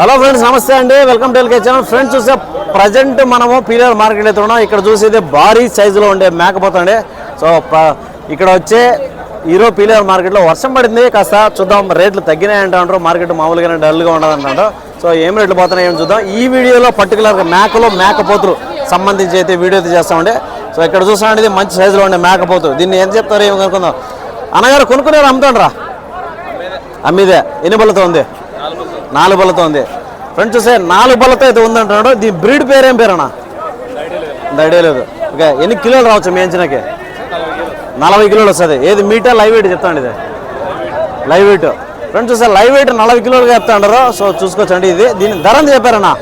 Hello friends నమస్తే అండి. Welcome to L K channel friends చూస్తే ప్రజెంట్ మనము పీలర్ మార్కెట్ అయితే ఉన్నాం. ఇక్కడ చూసేది భారీ సైజులో ఉండే మేకపోతుండే. సో ఇక్కడ వచ్చే హీరో పీలర్ మార్కెట్లో వర్షం పడింది. కాస్త చూద్దాం రేట్లు తగ్గినాయి అంటారు. మార్కెట్ మామూలుగానే డల్గా ఉండదు అంటారు. సో ఏం రేట్లు పోతున్నాయి ఏం చూద్దాం. ఈ వీడియోలో పర్టికులర్గా మేకలు మేకపోతులు సంబంధించి అయితే వీడియో అయితే చేస్తామండి. సో ఇక్కడ చూస్తున్నాం ఇది మంచి సైజులో ఉండే మేకపోతు దీన్ని ఏం చెప్తారో ఏమి కనుక్కుందాం. అన్నగారు కొనుక్కునేది అమ్ముతాండ్రా? అమ్మిదే. ఎన్ని బలతో ఉంది? నాలుగు బలతో ఉంది. ఫ్రెండ్స్ చూసే నాలుగు బలతో అయితే ఉందంటున్నాడు. దీని బ్రీడ్ పేరు ఏం పేరన్నా? ఐడియా లేదు. ఓకే ఎన్ని కిలోలు రావచ్చు మీ అంచనాకి? నలభై కిలోలు వస్తుంది. ఏది మీటర్ లైవ్ వెయిట్ చెప్తాండి ఇది. Live weight. ఫ్రెండ్స్ చూసే లైవ్ వెయిట్ నలభై కిలోలుగా చెప్తాండారు. సో చూసుకోవచ్చండి ఇది. దీని ధర ఎంత చెప్పారన్నా?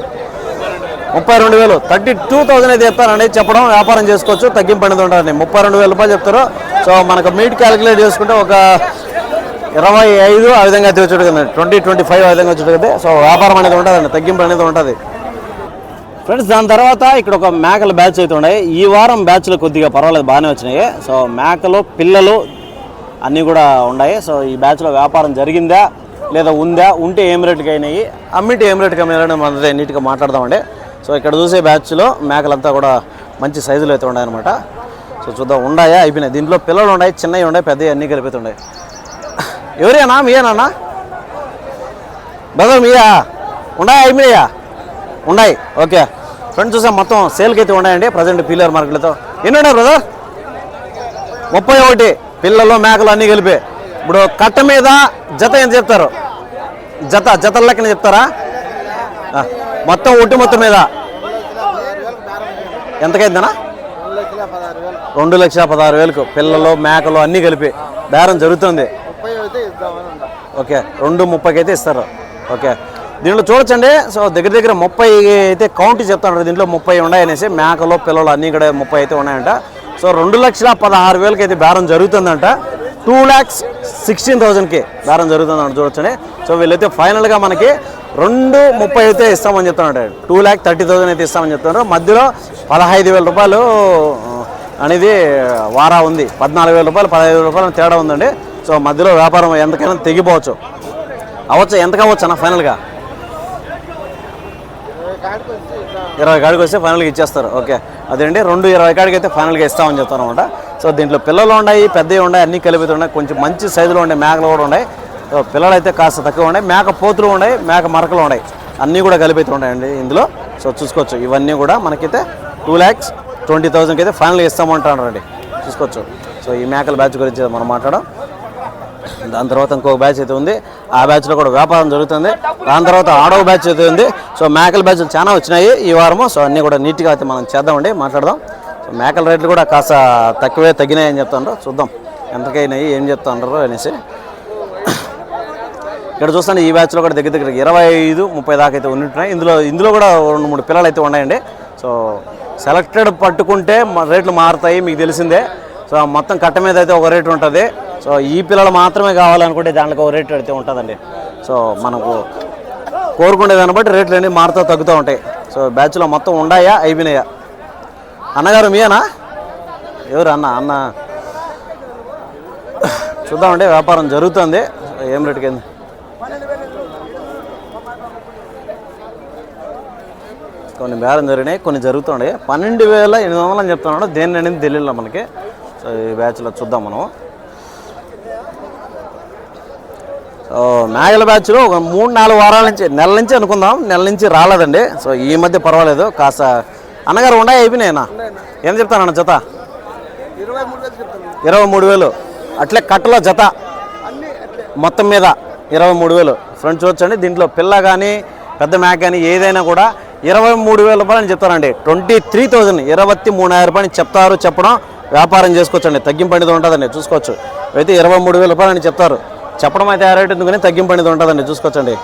ముప్పై రెండు వేలు. థర్టీ టూ థౌసండ్ అయితే చెప్తారండి చెప్పడం వ్యాపారం చేసుకోవచ్చు. తగ్గింపు అనేది ఉంటుందండి ముప్పై రెండు వేల రూపాయలు చెప్తారు. సో మనకు మీట్ క్యాలిక్యులేట్ చేసుకుంటే ఒక ఇరవై ఐదు ఆ విధంగా అయితే వచ్చేట్టు కదండి ట్వంటీ ట్వంటీ ఫైవ్ ఆ విధంగా వచ్చేట్టు కదా సో వ్యాపారం అనేది ఉంటుందండి తగ్గింపు అనేది ఉంటుంది. ఫ్రెండ్స్ దాని తర్వాత ఇక్కడ ఒక మేకల బ్యాచ్ అయితే ఉన్నాయి. ఈ వారం బ్యాచ్లు కొద్దిగా పర్వాలేదు బాగానే వచ్చినాయి. సో మేకలు పిల్లలు అన్నీ కూడా ఉన్నాయి. సో ఈ బ్యాచ్లో వ్యాపారం జరిగిందా లేదా ఉందా ఉంటే ఏం రేటుకి అయినాయి అమ్మిటి ఏం రేటుకి అమ్మినారని మనదే నీట్గా మాట్లాడదామండి. సో ఇక్కడ చూసే బ్యాచ్లో మేకలంతా కూడా మంచి సైజులు అయితే ఉన్నాయన్నమాట. సో చూద్దాం ఉన్నాయా? అయిపోయినాయి. దీంట్లో పిల్లలు ఉన్నాయి చిన్నవి ఉన్నాయి పెద్దవి అన్నీ కలిపి ఉన్నాయి. ఎవరేనా? మీయేనా బ్రదర్ మీయా? ఉన్నాయా అయిపోయినాయా ఉన్నాయి ఓకే. ఫ్రెండ్స్ చూసా మొత్తం సేల్కి అయితే ఉన్నాయండి. ప్రజెంట్ పిల్లర్ మార్కెట్లతో. ఎన్ని ఉన్నాయి బ్రదర్? ముప్పై ఒకటి. పిల్లలు మేకలు అన్నీ కలిపి. ఇప్పుడు కట్ట మీద జత ఎంత చెప్తారు? జత జతల లెక్కన చెప్తారా? ఆ, మొత్తం ఒట్టి మొత్తం మీద. ఎంతకైందనా రెండు లక్షల పదహారు వేలకు. పిల్లలు మేకలు అన్నీ కలిపి. బేరం జరుగుతుంది. ఓకే రెండు ముప్పైకి అయితే ఇస్తారు. ఓకే. దీంట్లో చూడొచ్చండి. సో దగ్గర దగ్గర ముప్పై అయితే కౌంట్ చెప్తాను దీంట్లో ముప్పై ఉన్నాయనేసి మేకలు పిల్లలు అన్నీ కూడా ముప్పై అయితే ఉన్నాయంట. సో రెండు లక్షల పదహారు వేలకి అయితే బేరం జరుగుతుందంట. టూ ల్యాక్స్ సిక్స్టీన్ థౌజండ్కి బేరం జరుగుతుందంట చూడొచ్చండి. సో వీళ్ళైతే ఫైనల్గా మనకి రెండు ముప్పై అయితే ఇస్తామని చెప్తున్నాడు టూ ల్యాక్ థర్టీ థౌసండ్ అయితే ఇస్తామని చెప్తున్నారు. మధ్యలో పదహైదు వేల రూపాయలు అనేది వారా ఉంది. పద్నాలుగు వేల రూపాయలు పదహైదు వేల రూపాయలు తేడా ఉందండి. సో మధ్యలో వ్యాపారం ఎంతకైనా తెగిపోవచ్చు. అవ్వచ్చు ఎంత కావచ్చు అన్న ఫైనల్గా. ఇరవై కాడికి వస్తే ఫైనల్గా ఇచ్చేస్తారు. ఓకే. అదేంటి? రెండు ఇరవై కాడికి అయితే ఫైనల్గా ఇస్తామని చెప్తాను అనమాట సో దీంట్లో పిల్లలు ఉన్నాయి పెద్దవి ఉన్నాయి అన్నీ కలిపితున్నాయి కొంచెం మంచి సైజులో ఉన్నాయి మేకలు కూడా ఉన్నాయి. సో పిల్లలు అయితే కాస్త తక్కువ ఉన్నాయి. మేక పోతులు ఉన్నాయి మేక మరకలు ఉన్నాయి. అన్నీ కూడా కలిపి ఉన్నాయండి ఇందులో. సో చూసుకోవచ్చు. ఇవన్నీ కూడా మనకైతే టూ ల్యాక్స్ ట్వంటీ థౌసండ్కి అయితే ఫైనల్గా ఇస్తామంటారు అండి చూసుకోవచ్చు. సో ఈ మేకల బ్యాచ్ గురించి మనం మాట్లాడడం దాని తర్వాత ఇంకొక బ్యాచ్ అయితే ఉంది. ఆ బ్యాచ్లో కూడా వ్యాపారం జరుగుతుంది. దాని తర్వాత ఆడో బ్యాచ్ అయితే ఉంది. సో మేకల బ్యాచ్లు చాలా వచ్చినాయి ఈ వారము. సో అన్నీ కూడా నీట్గా అయితే మనం చేద్దామండి. మాట్లాడదాం. సో మేకల రేట్లు కూడా కాస్త తక్కువే తగ్గినాయి అని చెప్తాండ్రు. చూద్దాం ఎంతకైనాయి ఏం చెప్తాండ్రు అనేసి. ఇక్కడ చూస్తాను ఈ బ్యాచ్లో కూడా దగ్గర దగ్గర ఇరవై ఐదు ముప్పై దాకా అయితే ఉంటున్నాయి. ఇందులో ఇందులో కూడా రెండు మూడు పిల్లలు అయితే ఉన్నాయండి. సో సెలెక్టెడ్ పట్టుకుంటే రేట్లు మారుతాయి మీకు తెలిసిందే. సో మొత్తం కట్ట మీద అయితే ఒక రేటు ఉంటుంది. సో ఈ పిల్లలు మాత్రమే కావాలనుకుంటే దాంట్లో ఒక రేట్ పెడితే ఉంటుందండి. సో మనకు కోరుకునే దాన్ని బట్టి రేట్లు అనేవి మారుతూ తగ్గుతూ ఉంటాయి. సో బ్యాచ్లో మొత్తం ఉండాయా? అయిపోయినాయా? అన్నగారు మీయేనా? ఎవరు అన్న? అన్న. చూద్దామండి వ్యాపారం జరుగుతుంది. ఏం రేటుకి ఏంది కొన్ని బేరం జరిగినాయి కొన్ని జరుగుతుండే పన్నెండు వేల ఎనిమిది వందలు అని చెప్తున్నాడు. దేని అనేది తెలియదు మనకి. సో ఈ బ్యాచ్లో చూద్దాం మనం. సో మేఘల బ్యాచ్లో ఒక మూడు నాలుగు వారాల నుంచి నెల నుంచి అనుకుందాం నెల నుంచి రాలేదండి. సో ఈ మధ్య పర్వాలేదు. కాస్త అన్నగారు ఉన్నాయి అయిపోయినాయినా ఏం చెప్తానన్న జత? ఇరవై మూడు వేలు. అట్లే కట్టలో జత. మొత్తం మీద ఇరవై మూడు వేలు. ఫ్రెండ్స్ చూడొచ్చండి. దీంట్లో పిల్ల కానీ పెద్ద మేక కానీ ఏదైనా కూడా ఇరవై మూడు వేల రూపాయలు అని ట్వంటీ త్రీ థౌజండ్ ఇరవై మూడు రూపాయలు చెప్తారు చెప్పడం వ్యాపారం చేసుకోవచ్చండి. తగ్గింపు అనేది ఉంటుందండి. చూసుకోవచ్చు. అయితే ఇరవై మూడు వేల రూపాయలు అని చెప్తారు. చెప్పడం అయితే ఆ రేట్ ఎందుకని తగ్గింపు అనేది ఉంటుందండి చూసుకోవచ్చండి.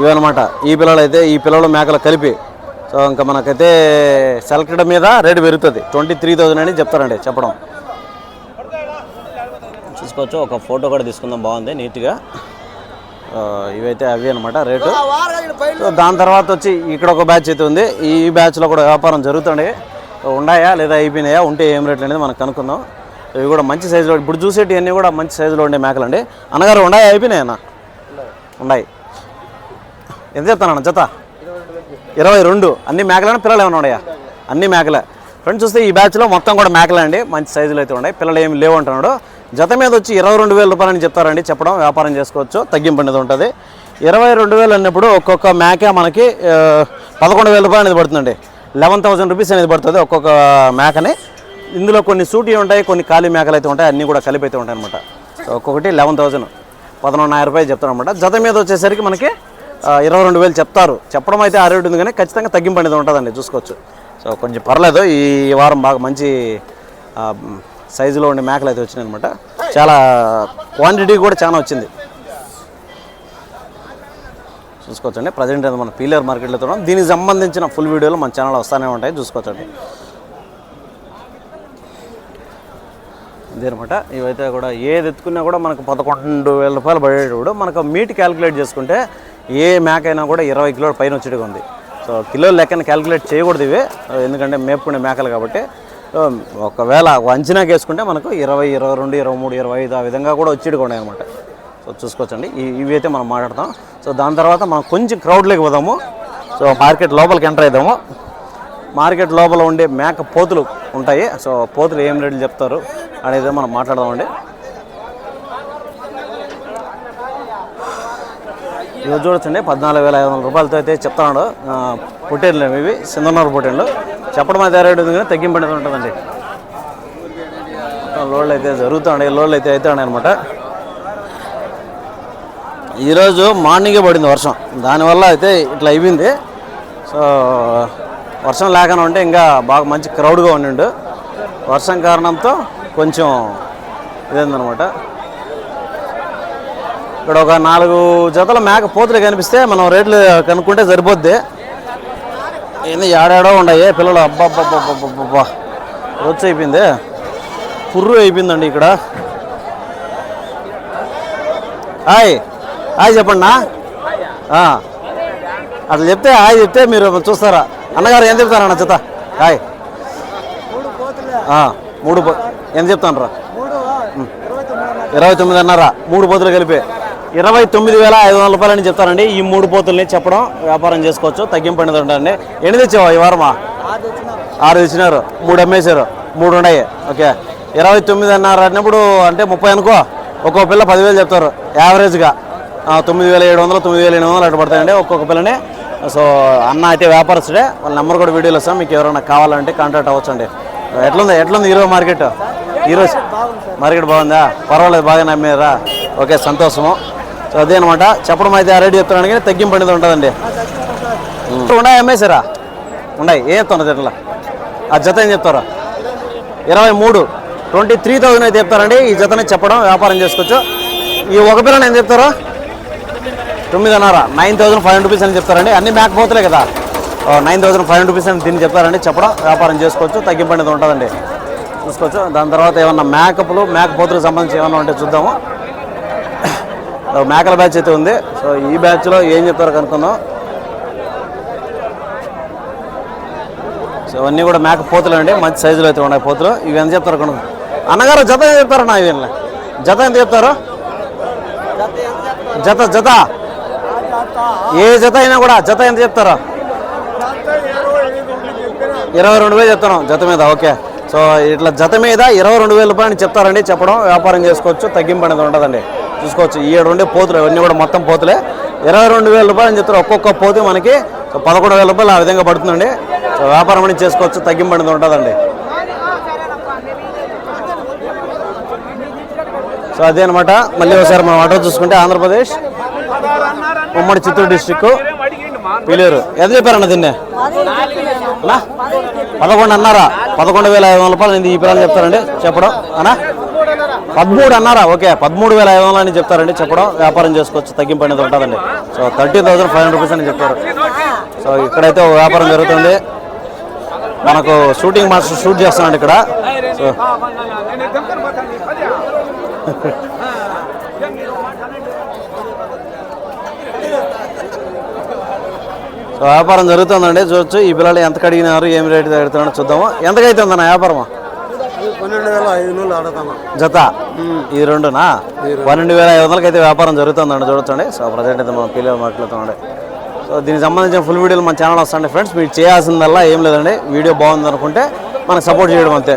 ఇవన్నమాట. ఈ పిల్లలు అయితే ఈ పిల్లలు మేకలు కలిపి సో ఇంకా మనకైతే సెలెక్టెడ్ మీద రేటు పెరుగుతుంది. ట్వంటీ త్రీ థౌజండ్ అని చెప్తారండి చెప్పడం. చూసుకోవచ్చు ఒక ఫోటో కూడా తీసుకుందాం బాగుంది నీట్గా. ఇవైతే అవి అనమాట రేటు. సో దాని తర్వాత వచ్చి ఇక్కడ ఒక బ్యాచ్ అయితే ఉంది. ఈ బ్యాచ్లో కూడా వ్యాపారం జరుగుతుంది. ఉన్నాయా లేదా అయిపోయినాయా? ఉంటే ఏం రేట్లు అనేది మనం కనుక్కుందాం. ఇవి కూడా మంచి సైజులో ఇప్పుడు చూసేటివన్నీ కూడా మంచి సైజులో ఉండే మేకలు అండి. అన్నగారు ఉన్నాయి? అయిపోయినాయి అన్న? ఉన్నాయి. ఎంత చెప్తానన్న జత ఇరవై రెండు. అన్ని మేకలైనా పిల్లలు ఏమైనా ఉన్నాయా? అన్ని మేకలే. ఫ్రెండ్స్ చూస్తే ఈ బ్యాచ్లో మొత్తం కూడా మేకలే అండి. మంచి సైజులు అయితే ఉన్నాయి. పిల్లలు ఏమి లేవు అంటున్నాడు. జత మీద వచ్చి ఇరవై రెండు వేల రూపాయలని చెప్తారండి. చెప్పడం వ్యాపారం చేసుకోవచ్చు. తగ్గింపు అనేది ఉంటుంది. ఇరవై రెండు వేలు అన్నప్పుడు ఒక్కొక్క మేకే మనకి పదకొండు వేల రూపాయలు అనేది పడుతుందండి. లెవెన్ థౌసండ్ రూపీస్ అనేది పడుతుంది ఒక్కొక్క మేకని. ఇందులో కొన్ని సూటీ ఉంటాయి కొన్ని ఖాళీ మేకలు అయితే ఉంటాయి అన్నీ కూడా కలిపి అయితే ఉంటాయి అనమాట ఒక్కొక్కటి లెవెన్ థౌసండ్ పదకొండున్నర రూపాయలు చెప్తారు అనమాట జత మీద వచ్చేసరికి మనకి ఇరవై రెండు వేలు చెప్తారు. చెప్పడం అయితే ఆ రేటు ఉంది కానీ ఖచ్చితంగా తగ్గింపు అనేది ఉంటుందండి చూసుకోవచ్చు. సో కొంచెం పర్లేదు ఈ వారం బాగా మంచి సైజులో ఉండే మేకలు అయితే వచ్చినాయి అనమాట చాలా క్వాంటిటీ కూడా చాలా వచ్చింది. చూసుకోవచ్చండి. ప్రజెంట్ అయితే మన పీలర్ మార్కెట్లో తోడం దీనికి సంబంధించిన ఫుల్ వీడియోలు మన ఛానల్ వస్తూనే ఉంటాయి చూసుకోవచ్చండి. ఇదనమాట ఇవైతే కూడా ఏది ఎత్తుకున్నా కూడా మనకు పదకొండు వేల రూపాయలు పడేటప్పుడు మనకు మీట్ క్యాలిక్యులేట్ చేసుకుంటే ఏ మేక అయినా కూడా ఇరవై కిలోల పైన వచ్చేట్టుగా ఉంది. సో కిలోల లెక్కన క్యాలిక్యులేట్ చేయకూడదు ఇవి. ఎందుకంటే మేపుకునే మేకలు కాబట్టి. ఒకవేళ అంచనా వేసుకుంటే మనకు ఇరవై ఇరవై రెండు ఇరవై మూడు ఇరవై ఐదు ఆ విధంగా కూడా వచ్చేట్టుగా ఉన్నాయి అనమాట సో చూసుకోవచ్చండి. ఇవి అయితే మనం మాట్లాడతాం. సో దాని తర్వాత మనం కొంచెం క్రౌడ్లోకి పోదాము. సో మార్కెట్ లోపలికి ఎంటర్ అవుదాము మార్కెట్ లోపల ఉండే మేక పోతులు ఉంటాయి. సో పోతులు ఏం రేట్లు చెప్తారు? అనేది మనం మాట్లాడదామండి. ఇవి చూడొచ్చండి పద్నాలుగు వేల ఐదు వందల రూపాయలతో అయితే చెప్తున్నాడు. ఆ, పొట్టేళ్ళు ఇవి? సింధనూరు పొట్టేళ్ళు చెప్పడం అయితే రేటు ఉంది కానీ తగ్గింపు అనేది ఉంటుందండి లోడ్లు అయితే జరుగుతుంది లోడ్లు అయితే అవుతాయి అనమాట ఈరోజు మార్నింగే పడింది వర్షం. దానివల్ల అయితే ఇట్లా అయిపోయింది. సో వర్షం లేకుండా ఉంటే ఇంకా బాగా మంచి క్రౌడ్గా ఉండిండు. వర్షం కారణంతో కొంచెం ఇదేందనమాట ఇక్కడ ఒక నాలుగు జతల మేక పోతులు కనిపిస్తే మనం రేట్లు కనుక్కుంటే సరిపోద్ది. ఏంది ఏడాడో ఉన్నాయి పిల్లలు. అబ్బాబ్బాబ్బాబ్బా రొచ్చు వచ్చి అయిపోయింది. పుర్రు అయిపోయిందండి ఇక్కడ. హాయ్. హాయ్ చెప్పండి అట్లా చెప్తే హాయ్ చెప్తే మీరు చూస్తారా. అన్నగారు ఏం చెప్తారన్న జత? హాయ్. మూడు పో- ఎంత చెప్తాను రా ఇరవై తొమ్మిది అన్నారా. మూడు పోతులు కలిపి. ఇరవై తొమ్మిది వేల ఐదు వందల రూపాయలని చెప్తారండి ఈ మూడు పోతుల్ని చెప్పడం వ్యాపారం చేసుకోవచ్చు. తగ్గింపు అనేది ఉంటుందండి ఎన్ని తెచ్చావా ఈ వారమా? ఆరు తెచ్చినారు. మూడు అమ్మేశారు. మూడు ఉన్నాయి. ఓకే. ఇరవై తొమ్మిది అన్నారు అన్నప్పుడు అంటే ముప్పై అనుకో. ఒక్కో పిల్ల పదివేలు చెప్తారు. యావరేజ్గా. తొమ్మిది వేల ఏడు వందలు తొమ్మిది వేల ఎనిమిది వందలు అటు పడతాయండి ఒక్కొక్క పిల్లని. సో అన్న అయితే వ్యాపారస్తుడే. వాళ్ళ నెంబర్ కూడా వీడియోలో వస్తాం మీకు ఎవరైనా కావాలంటే కాంటాక్ట్ అవ్వచ్చండి. ఎట్లుంది? ఎట్లుంది ఈరోజు మార్కెట్? ఈరోజు మార్కెట్ బాగుందా? పర్వాలేదు బాగా నమ్మారా? ఓకే సంతోషము. సో అదే అనమాట చెప్పడం అయితే ఆ రేటు చెప్తున్నాను కానీ తగ్గింపు అనేది ఉంటుందండి. ఉన్నాయి అమ్మేశారా? ఉన్నాయి. ఏం చెప్తున్నారు జతల ఆ జత ఏం చెప్తారా? ఇరవై మూడు. ట్వంటీ త్రీ థౌసండ్ అయితే చెప్తారండి. ఈ జతని చెప్పడం వ్యాపారం చేసుకోవచ్చు. ఈ ఒక పిల్లని ఏం చెప్తారు? తొమ్మిదిన్నర. నైన్ థౌసండ్ ఫైవ్ రూపీస్ అని చెప్తారండి. అన్ని మేక పోతులే కదా. నైన్ థౌసండ్ ఫైవ్ రూపీస్ అని దీన్ని చెప్తారండి. చెప్పడం వ్యాపారం చేసుకోవచ్చు. తగ్గింపు అనేది ఉంటుందండి. చూసుకోవచ్చు దాని తర్వాత ఏమన్నా మేకపులు మేక పోతులకు సంబంధించి ఏమన్నా ఉంటే చూద్దాము. మేకల బ్యాచ్ అయితే ఉంది. సో ఈ బ్యాచ్లో ఏం చెప్తారో కనుక్కుందాం. సో ఇవన్నీ కూడా మేక పోతులు అండి. మంచి సైజులో అయితే ఉన్నాయి పోతులు. ఇవి ఎంత చెప్తారు కొను అన్నగారు జత ఎంత చెప్తారు నా ఇవి జత ఎంత చెప్తారు? జత జత. ఏ జత అయినా కూడా జత ఎంత చెప్తారు? ఇరవై రెండు వేలు చెప్తాను జత మీద. ఓకే. సో ఇట్లా జత మీద ఇరవై రెండు వేల రూపాయలు చెప్తారండి చెప్పడం వ్యాపారం చేసుకోవచ్చు తగ్గింపు అనేది ఉంటుందండి చూసుకోవచ్చు ఈ ఏడు ఉండే పోతులు ఇవన్నీ కూడా మొత్తం పోతులే. ఇరవై రెండు వేల రూపాయలు చెప్తారు ఒక్కొక్క పోతు మనకి సో పదకొండు వేల రూపాయలు ఆ విధంగా పడుతుందండి. సో వ్యాపారం అనేది చేసుకోవచ్చు తగ్గింపు అనేది ఉంటుందండి సో అదే అనమాట మళ్ళీ ఒకసారి మనం ఆటో చూసుకుంటే ఆంధ్రప్రదేశ్ ఉమ్మడి చిత్తూరు డిస్టిక్ పిలేరు. ఎంత చెప్పారన్న దీన్ని? అన్నా పదకొండు అన్నారా పదకొండు వేల ఐదు వందల రూపాయలు ఈ పిల్లలు చెప్తారండి చెప్పడం. అనా పదమూడు అన్నారా ఓకే. పదమూడు వేల ఐదు వందలు అని చెప్తారండి. చెప్పడం. వ్యాపారం చేసుకోవచ్చు. తగ్గింపు అనేది ఉంటుందండి. So thirty thousand five hundred rupees అని చెప్తారు సో ఇక్కడైతే వ్యాపారం జరుగుతుంది. మనకు షూటింగ్ మాస్టర్ షూట్ చేస్తున్నాడు ఇక్కడ. సో వ్యాపారం జరుగుతుందండి. చూడొచ్చు ఈ పిల్లలు ఎంత కడిగినారు ఏం రేటు తగ్గుతున్నాడో చూద్దాము. ఎంతకైతే ఉందన్న వ్యాపారం పన్నెండు వేల ఐదు జత? ఈ రెండునా? పన్నెండు వేల ఐదు వందలకి అయితే వ్యాపారం జరుగుతుందండి చూడొచ్చండి. సో ప్రజెంట్ అయితే మనం పిల్లలు మాట్లాడుతున్నాండి సో దీనికి సంబంధించిన ఫుల్ వీడియోలు మన ఛానల్ వస్తాయండి ఫ్రెండ్స్. మీరు చేయాల్సిందల్లా ఏం లేదండి. వీడియో బాగుంది అనుకుంటే మనకు సపోర్ట్ చేయడం అంతే.